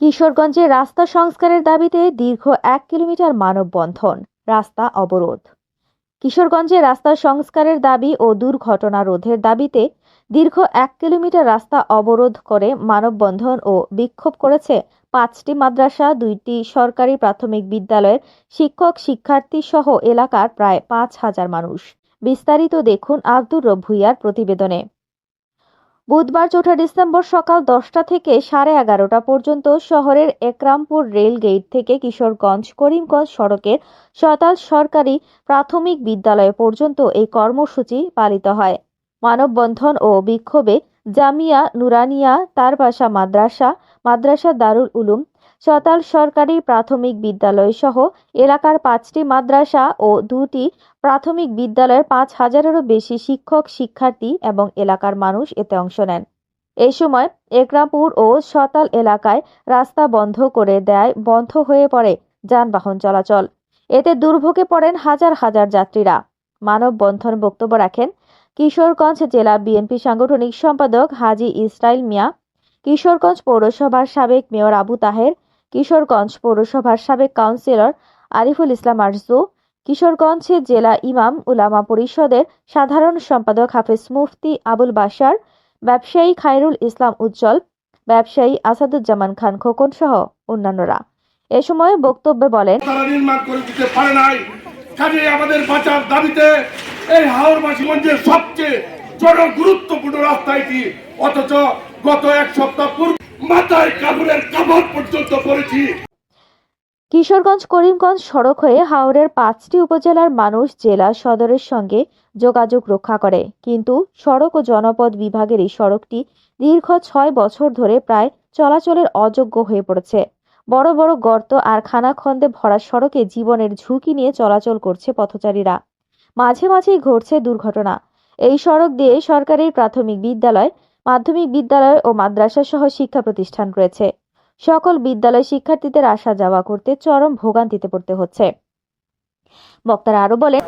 কিশোরগঞ্জে রাস্তা সংস্কারের দাবিতে দীর্ঘ এক কিলোমিটার মানববন্ধন, রাস্তা অবরোধ। কিশোরগঞ্জে রাস্তা সংস্কারের দাবি ও দুর্ঘটনা রোধের দাবিতে দীর্ঘ এক কিলোমিটার রাস্তা অবরোধ করে মানববন্ধন ও বিক্ষোভ করেছে পাঁচটি মাদ্রাসা, দুইটি সরকারি প্রাথমিক বিদ্যালয়ের শিক্ষক, শিক্ষার্থী সহ এলাকার প্রায় পাঁচ হাজার মানুষ। বিস্তারিত দেখুন আব্দুর রব ভুইয়ার প্রতিবেদনে। বুধবার চৌঠা ডিসেম্বর সকাল দশটা থেকে সাড়ে এগারোটা পর্যন্ত শহরের একরামপুর রেল গেট থেকে কিশোরগঞ্জ করিমগঞ্জ সড়কের শতাল সরকারি প্রাথমিক বিদ্যালয় পর্যন্ত এই কর্মসূচি পালিত হয়। মানববন্ধন ও বিক্ষোভে জামিয়া নুরানিয়া তারপাশা মাদ্রাসা মাদ্রাসা দারুল উলুম শতাল সরকারি প্রাথমিক বিদ্যালয় সহ এলাকার পাঁচটি মাদ্রাসা ও দুটি প্রাথমিক বিদ্যালয়ের পাঁচ হাজারেরও বেশি শিক্ষক, শিক্ষার্থী এবং এলাকার মানুষ এতে অংশ নেন। এই সময় একরামপুর ও শতাল এলাকায় রাস্তা বন্ধ করে দেয়, বন্ধ হয়ে পড়ে যানবাহন চলাচল। এতে দুর্ভোগে পড়েন হাজার হাজার যাত্রীরা। মানববন্ধন বক্তব্য রাখেন কিশোরগঞ্জ জেলা বিএনপি সাংগঠনিক সম্পাদক হাজি ইসরাইল মিয়া, কিশোরগঞ্জ পৌরসভার সাবেক মেয়র আবু তাহের কিশোরগঞ্জ পৌরসভার সাবেক কাউন্সিলর আরিফুল ইসলাম আরজু কিশোরগঞ্জ জেলা ইমাম উলামা পরিষদের সাধারণ সম্পাদক হাফেজ মুফতি আবুল বাশার, ব্যবসায়ী খায়রুল ইসলাম উজ্জ্বল, ব্যবসায়ী আসাদুজ্জামান খান খোকন সহ অন্যান্যরা। এ সময় বক্তব্যে বলেন কাজে আমাদের বাঁচার দাবিতে এই হাওড়বাসী মঞ্চের সবচেয়ে গুরুত্বপূর্ণ রাস্তা এটি। অথচ গত এক সপ্তাহ পূর্বে মাথায় কাপড়ের কাপড় পর্যন্ত কিশোরগঞ্জ করিমগঞ্জ সড়ক হয়ে হাওড়ের পাঁচটি উপজেলার মানুষ জেলা সদরের সঙ্গে যোগাযোগ রক্ষা করে। কিন্তু সড়ক ও জনপদ বিভাগের এই সড়কটি দীর্ঘ ছয় বছর ধরে প্রায় চলাচলের অযোগ্য হয়ে পড়েছে। বড় বড় গর্ত আর খানাখন্দে ভরা সড়কে জীবনের ঝুঁকি নিয়ে চলাচল করছে পথচারীরা। মাঝে মাঝেই ঘটছে দুর্ঘটনা। এই সড়ক দিয়ে সরকারি প্রাথমিক বিদ্যালয় মাধ্যমিক বিদ্যালয় ও মাদ্রাসা সহ শিক্ষা প্রতিষ্ঠান রয়েছে। সকল বিদ্যালয় শিক্ষার্থীদের আসা যাওয়া করতে চরম ভোগান্তিতে পড়তে হচ্ছে। বক্তারা আরও বলেন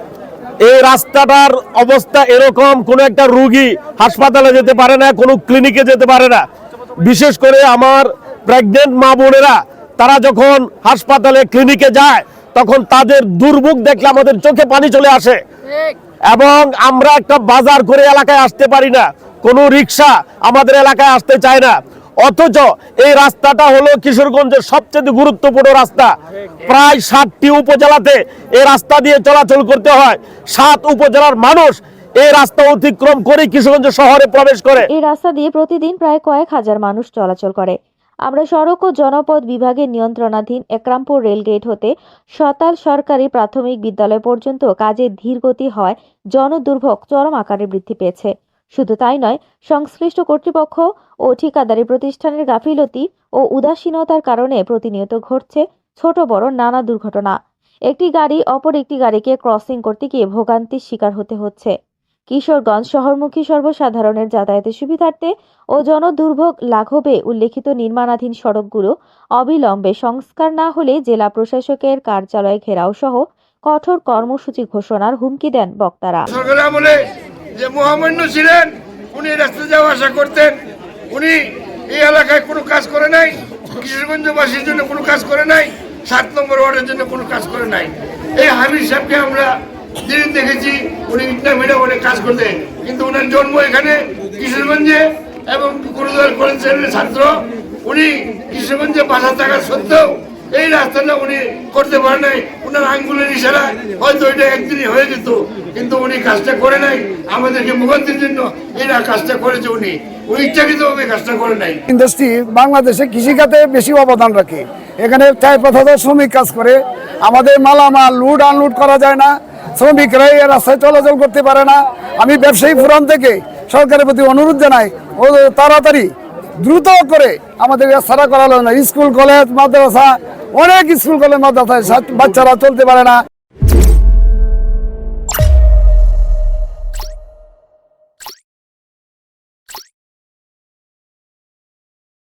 এই রাস্তাটার অবস্থা এরকম কোন একটা রুগী হাসপাতালে যেতে পারে না কোনো ক্লিনিকে যেতে পারে না। বিশেষ করে আমার প্রেগনেন্ট মা বোনেরা তারা যখন হাসপাতালে ক্লিনিকে যায় তখন তাদের দুর্ভোগ দেখলে আমাদের চোখে পানি চলে আসে। এবং আমরা একটা বাজার করে এলাকায় আসতে পারি না। কোনো রিক্সা আমাদের এলাকায় আসতে চায় না। অথচ এই রাস্তাটা হলো কিশোরগঞ্জের সবচেয়ে গুরুত্বপূর্ণ রাস্তা। প্রায় সাতটি উপজেলাতে এই রাস্তা দিয়ে চলাচল করতে হয়। সাত উপজেলার মানুষ এই রাস্তা অতিক্রম করে কিশোরগঞ্জ শহরে প্রবেশ করে। এই রাস্তা দিয়ে প্রতিদিন প্রায় কয়েক হাজার মানুষ চলাচল করে। আমরা সড়ক ও জনপদ বিভাগের নিয়ন্ত্রণাধীন একরামপুর রেলগেট হতে শতাল সরকারি প্রাথমিক বিদ্যালয় পর্যন্ত কাজে ধীরগতি হয়। জনদুর্ভোগ চরম আকারে বৃদ্ধি পেয়েছে। শুধু তাই নয়, সংশ্লিষ্ট কর্তৃপক্ষ ও ঠিকাদারি প্রতিষ্ঠানের গাফিলতি ও উদাসীনতার কারণে প্রতিনিয়ত ঘটছে ছোট বড় নানা দুর্ঘটনা। একটি গাড়ি অপর একটি গাড়িকে ক্রসিং করতে গিয়ে ভোগান্তির শিকার হতে হচ্ছে। কিশোরগঞ্জ শহরমুখী সর্বসাধারণের যাতায়াতের সুবিধার্থে ও জনদুর্ভোগ লাঘবে উল্লেখিত নির্মাণাধীন সড়কগুলো অবিলম্বে সংস্কার না হলে জেলা প্রশাসকের কার্যালয় ঘেরাও সহ কঠোর কর্মসূচি ঘোষণার হুমকি দেন বক্তারা। যে মহামান্য ছিলেন, উনি রাস্তা যাওয়া আসা করতেন। উনি এই এলাকায় কোনো কাজ করে নাই, কিশোরগঞ্জবাসীর জন্য কোনো কাজ করে নাই, সাত নম্বর ওয়ার্ডের জন্য কোনো কাজ করে নাই। এই হামিদ সাহেবকে আমরা দিন দেখেছি, উনি ইটনা মেডা অনেক কাজ করতেন। কিন্তু ওনার জন্ম এখানে কিশোরগঞ্জে এবং গুরুদ্বার কলেজের ছাত্র। উনি কিশোরগঞ্জে বাসা থাকা সত্ত্বেও এই রাস্তাটা উনি করতে পারে নাই। ওনার আঙ্গুলের ইশারা হয়তো এটা একদিনই হয়ে যেত, কিন্তু উনি কাজটা করে নাই। আমাদেরকে মুখান্তির জন্য এরা কাজটা করেছে উনি। কাজটা করে নাই। ইন্ডাস্ট্রি বাংলাদেশে কৃষিখাতে বেশি অবদান রাখে। এখানে চার পাঁচ শ্রমিক কাজ করে। আমাদের মালামাল লুট আনলুড করা যায় না। শ্রমিকরা এই রাস্তায় চলাচল করতে পারে না। আমি ব্যবসায়ী ফোরাম থেকে সরকারের প্রতি অনুরোধ জানাই। ও তাড়াতাড়ি দ্রুত করে আমাদের ছাড়া করালো না। স্কুল, কলেজ, মাদ্রাসা, অনেক স্কুল, কলেজ, মাদ্রাসায় বাচ্চারা চলতে পারে না।